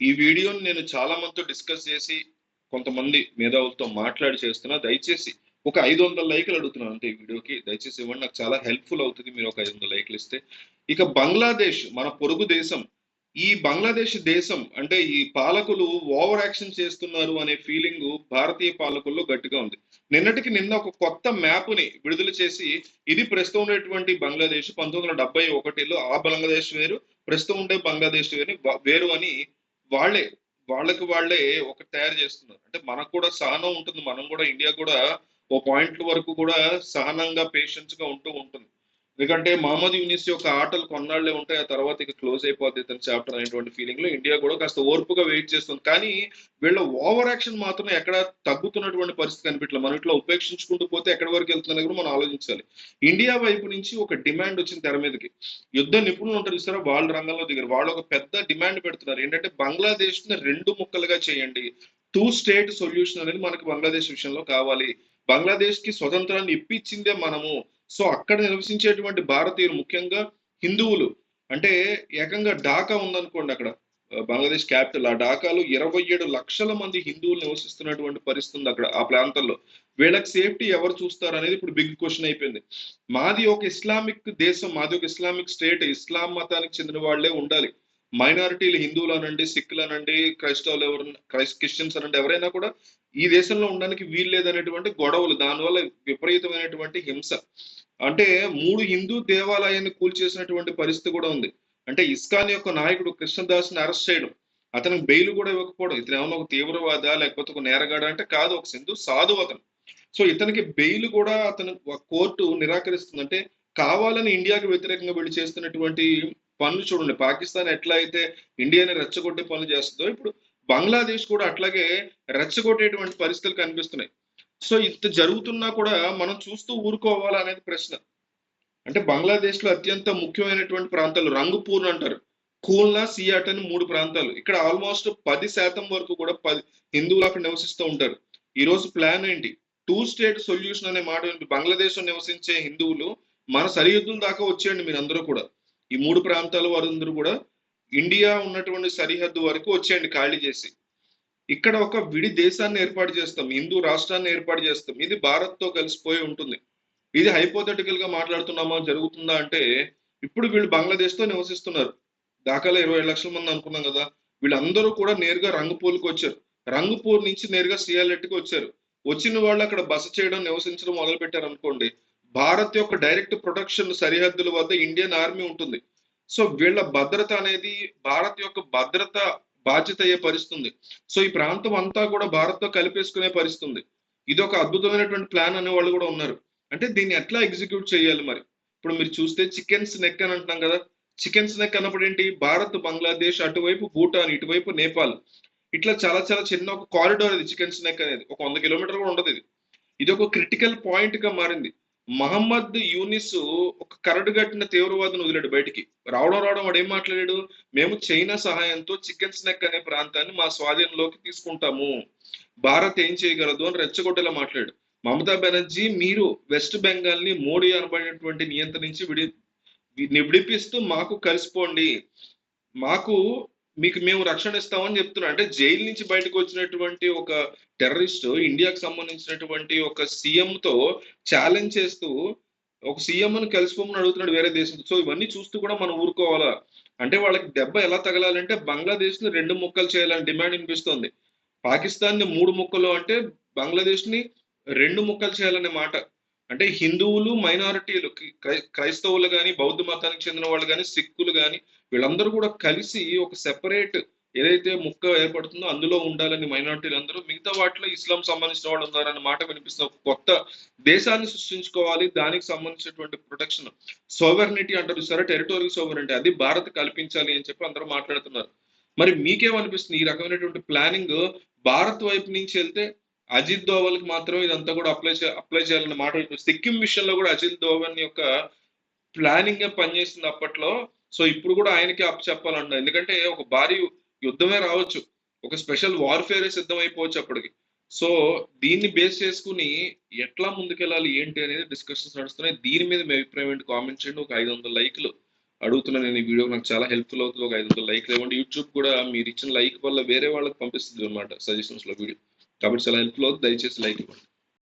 ఈ వీడియోని నేను చాలా మందితో డిస్కస్ చేసి కొంతమంది మేధావులతో మాట్లాడి చేస్తున్నా. దయచేసి ఒక ఐదు వందల లైకులు అడుగుతున్నాను అంతే ఈ వీడియోకి. దయచేసి ఇవ్వండి. నాకు చాలా హెల్ప్ఫుల్ అవుతుంది మీరు ఒక ఐదు వందల లైకులు ఇస్తే. ఇక బంగ్లాదేశ్ మన పొరుగు దేశం. ఈ బంగ్లాదేశ్ దేశం అంటే ఈ పాలకులు ఓవర్ యాక్షన్ చేస్తున్నారు అనే ఫీలింగ్ భారతీయ పాలకుల్లో గట్టిగా ఉంది. నిన్నటికి నిన్న ఒక కొత్త మ్యాప్ని విడుదల చేసి ఇది ప్రస్తుతం ఉండేటువంటి బంగ్లాదేశ్ పంతొమ్మిది వందల డెబ్బై ఒకటిలో ఆ బంగ్లాదేశ్ వేరు ప్రస్తుతం ఉండే బంగ్లాదేశ్ వేరు వేరు అని వాళ్ళే వాళ్ళకి వాళ్ళే ఒక తయారు చేస్తున్నారు. అంటే మనకు కూడా సహనం ఉంటుంది. మనం కూడా ఇండియా కూడా ఓ పాయింట్ వరకు కూడా సహనంగా పేషెన్స్గా ఉంటూ ఉంటుంది. ఎందుకంటే మహమ్మద్ యూనిస్ యొక్క ఆటలు కొన్నాళ్ళే ఉంటాయి ఆ తర్వాత ఇక క్లోజ్ అయిపోద్ది తన చాప్టర్ అనేటువంటి ఫీలింగ్లో. ఇండియా కూడా కాస్త ఓర్పుగా వెయిట్ చేస్తుంది. కానీ వీళ్ళ ఓవర్ యాక్షన్ మాత్రం ఎక్కడ తగ్గుతున్నటువంటి పరిస్థితి కనిపించలేదు మనం ఇట్లా ఉపేక్షించుకుంటూ పోతే ఎక్కడి వరకు వెళ్తుందని కూడా మనం ఆలోచించాలి. ఇండియా వైపు నుంచి ఒక డిమాండ్ వచ్చింది తెర మీదకి. యుద్ధ నిపుణులు ఉంటారు చూసారా? వాళ్ళ రంగంలో దిగారు. వాళ్ళు ఒక పెద్ద డిమాండ్ పెడుతున్నారు. ఏంటంటే బంగ్లాదేశ్ని రెండు ముక్కలుగా చేయండి. టూ స్టేట్ సొల్యూషన్ అనేది మనకి బంగ్లాదేశ్ విషయంలో కావాలి. బంగ్లాదేశ్కి స్వతంత్రాన్ని ఇప్పించిందే మనము. సో అక్కడ నివసించేటువంటి భారతీయులు ముఖ్యంగా హిందువులు. అంటే ఏకంగా ఢాకా ఉందనుకోండి అక్కడ. బంగ్లాదేశ్ క్యాపిటల్. ఆ ఢాకాలో ఇరవై ఏడు లక్షల మంది హిందువులు నివసిస్తున్నటువంటి పరిస్థితి ఉంది అక్కడ ఆ ప్రాంతంలో. వీళ్ళకి సేఫ్టీ ఎవరు చూస్తారు అనేది ఇప్పుడు బిగ్ క్వశ్చన్ అయిపోయింది. మాది ఒక ఇస్లామిక్ దేశం మాది ఒక ఇస్లామిక్ స్టేట్. ఇస్లాం మతానికి చెందిన వాళ్ళే ఉండాలి. మైనారిటీలు హిందువులు అనండి సిక్కులు అనండి క్రైస్తవులు ఎవరు క్రైస్ క్రిస్టియన్స్ అనండి ఎవరైనా కూడా ఈ దేశంలో ఉండడానికి వీలు లేదనేటువంటి గొడవలు దానివల్ల విపరీతమైనటువంటి హింస. అంటే మూడు హిందూ దేవాలయాన్ని కూల్చేసినటువంటి పరిస్థితి కూడా ఉంది. అంటే ఇస్కాన్ యొక్క నాయకుడు కృష్ణదాస్ని అరెస్ట్ చేయడం అతనికి బెయిల్ కూడా ఇవ్వకపోవడం ఇతను ఏమన్నా ఒక తీవ్రవాద లేకపోతే ఒక నేరగాడ అంటే కాదు ఒక సింధు సాధు అతను. సో ఇతనికి బెయిల్ కూడా అతను కోర్టు నిరాకరిస్తుంది అంటే కావాలని ఇండియాకి వ్యతిరేకంగా వెళ్ళి చేస్తున్నటువంటి పనులు చూడండి. పాకిస్తాన్ ఎట్లా అయితే ఇండియాని రెచ్చగొట్టే పనులు చేస్తుందో ఇప్పుడు బంగ్లాదేశ్ కూడా అట్లాగే రెచ్చగొట్టేటువంటి పరిస్థితులు కనిపిస్తున్నాయి. సో ఇంత జరుగుతున్నా కూడా మనం చూస్తూ ఊరుకోవాలా అనేది ప్రశ్న. అంటే బంగ్లాదేశ్లో అత్యంత ముఖ్యమైనటువంటి ప్రాంతాలు రంగుపూర్ అంటారు. కూల్నా సియాట్ అని మూడు ప్రాంతాలు. ఇక్కడ ఆల్మోస్ట్ పది శాతం వరకు కూడా పది హిందువులు అక్కడ నివసిస్తూ ఉంటారు. ఈ రోజు ప్లాన్ ఏంటి? టూ స్టేట్ సొల్యూషన్ అనే మాట బంగ్లాదేశ్లో నివసించే హిందువులు మన సరిహద్దుల దాకా వచ్చేయండి మీరు అందరూ కూడా. ఈ మూడు ప్రాంతాల వారందరూ కూడా ఇండియా ఉన్నటువంటి సరిహద్దు వరకు వచ్చేయండి ఖాళీ చేసి. ఇక్కడ ఒక విడి దేశాన్ని ఏర్పాటు చేస్తాం హిందూ రాష్ట్రాన్ని ఏర్పాటు చేస్తాం. ఇది భారత్తో కలిసిపోయి ఉంటుంది. ఇది హైపోథెటికల్గా మాట్లాడుతున్నామా జరుగుతుందా అంటే ఇప్పుడు వీళ్ళు బంగ్లాదేశ్తో నివసిస్తున్నారు. దాఖలా ఇరవై లక్షల మంది అనుకున్నాం కదా. వీళ్ళందరూ కూడా నేరుగా రంగుపూర్కి వచ్చారు. రంగుపూర్ నుంచి నేరుగా సియాలెట్కి వచ్చారు. వచ్చిన వాళ్ళు అక్కడ బస చేయడం నివసించడం మొదలు పెట్టారు అనుకోండి భారత్ యొక్క డైరెక్ట్ ప్రొటెక్షన్ సరిహద్దుల వద్ద ఇండియన్ ఆర్మీ ఉంటుంది. సో వీళ్ళ భద్రత అనేది భారత్ యొక్క భద్రత బాధ్యత అయ్యే పరిస్థితుంది. సో ఈ ప్రాంతం అంతా కూడా భారత్తో కలిపేసుకునే పరిస్థితుంది. ఇది ఒక అద్భుతమైనటువంటి ప్లాన్ అనే వాళ్ళు కూడా ఉన్నారు. అంటే దీన్ని ఎట్లా ఎగ్జిక్యూట్ చేయాలి మరి? ఇప్పుడు మీరు చూస్తే చికెన్స్ నెక్ అని అంటున్నాం కదా. చికెన్స్ నెక్ అన్నప్పుడు ఏంటి? భారత్ బంగ్లాదేశ్ అటువైపు భూటాన్ ఇటువైపు నేపాల్. ఇట్లా చాలా చాలా చిన్న ఒక కారిడోర్ ఇది చికెన్స్ నెక్ అనేది. ఒక వంద కిలోమీటర్ కూడా ఉండదు ఇది. ఇది ఒక క్రిటికల్ పాయింట్గా మారింది. మహమ్మద్ యూనిస్ ఒక కరడు కట్టిన తీవ్రవాదిని వదిలాడు బయటికి. రావడం రావడం వాడు ఏం మాట్లాడాడు? మేము చైనా సహాయంతో చికెన్ స్నెక్ అనే ప్రాంతాన్ని మా స్వాధీనంలోకి తీసుకుంటాము. భారత్ ఏం చేయగలదు అని రెచ్చగొట్టేలా మాట్లాడు మమతా బెనర్జీ మీరు వెస్ట్ బెంగాల్ని మోడీ అనబడినటువంటి నియంత్రించి విడి విడిపిస్తూ మాకు కలిసిపోండి. మాకు మీకు మేము రక్షణ ఇస్తామని చెప్తున్నాం. అంటే జైలు నుంచి బయటకు వచ్చినటువంటి ఒక టెర్రరిస్ట్ ఇండియాకు సంబంధించినటువంటి ఒక సీఎం తో ఛాలెంజ్ చేస్తూ ఒక సీఎం అని కలిసిపోమని అడుగుతున్నాడు వేరే దేశం. సో ఇవన్నీ చూస్తూ కూడా మనం ఊరుకోవాలా? అంటే వాళ్ళకి దెబ్బ ఎలా తగలాలంటే బంగ్లాదేశ్ని రెండు ముక్కలు చేయాలని డిమాండ్ వినిపిస్తోంది. పాకిస్తాన్ని మూడు ముక్కలు అంటే బంగ్లాదేశ్ని రెండు ముక్కలు చేయాలనే మాట. అంటే హిందువులు మైనారిటీలు క్రైస్తవులు కానీ బౌద్ధ మతానికి చెందిన వాళ్ళు కానీ సిక్కులు కానీ వీళ్ళందరూ కూడా కలిసి ఒక సెపరేట్ ఏదైతే ముక్క ఏర్పడుతుందో అందులో ఉండాలని మైనార్టీలు అందరూ మిగతా వాటిలో ఇస్లాం సంబంధించిన వాళ్ళు ఉన్నారన్న మాట వినిపిస్తున్న ఒక కొత్త దేశాన్ని సృష్టించుకోవాలి. దానికి సంబంధించినటువంటి ప్రొటెక్షన్ సోవెర్నిటీ అంటారు. సరే టెరిటోరియల్ సోవర్నిటీ అది భారత్ కల్పించాలి అని చెప్పి అందరూ మాట్లాడుతున్నారు. మరి మీకేమనిపిస్తుంది? ఈ రకమైనటువంటి ప్లానింగ్ భారత్ వైపు నుంచి వెళ్తే అజిత్ దోవల్కి మాత్రం ఇదంతా కూడా అప్లై అప్లై చేయాలన్న మాట సిక్కిం విషయంలో కూడా అజిత్ దోవల్ యొక్క ప్లానింగ్ పనిచేసింది అప్పట్లో. సో ఇప్పుడు కూడా ఆయనకి అప్ చెప్పాలంట ఎందుకంటే ఒక భారీ యుద్ధమే రావచ్చు. ఒక స్పెషల్ వార్ఫేరే సిద్ధం అయిపోవచ్చు అప్పటికి. సో దీన్ని బేస్ చేసుకుని ఎట్లా ముందుకెళ్ళాలి ఏంటి అనేది డిస్కషన్స్ నడుస్తున్నాయి. దీని మీద మీ అభిప్రాయం ఏంటి? కామెంట్ చేయండి. ఒక ఐదు వందల లైక్లు అడుగుతున్నా నేను ఈ వీడియో. నాకు చాలా హెల్ప్ఫుల్ అవుతుంది. ఒక ఐదు వందల లైక్లు ఇవ్వండి. యూట్యూబ్ కూడా మీరు ఇచ్చిన లైక్ వల్ల వేరే వాళ్ళకి పంపిస్తుంది అనమాట సజెషన్స్లో వీడియో. కాబట్టి చాలా హెల్ప్ఫుల్ అవుతుంది. దయచేసి లైక్ ఇవ్వండి.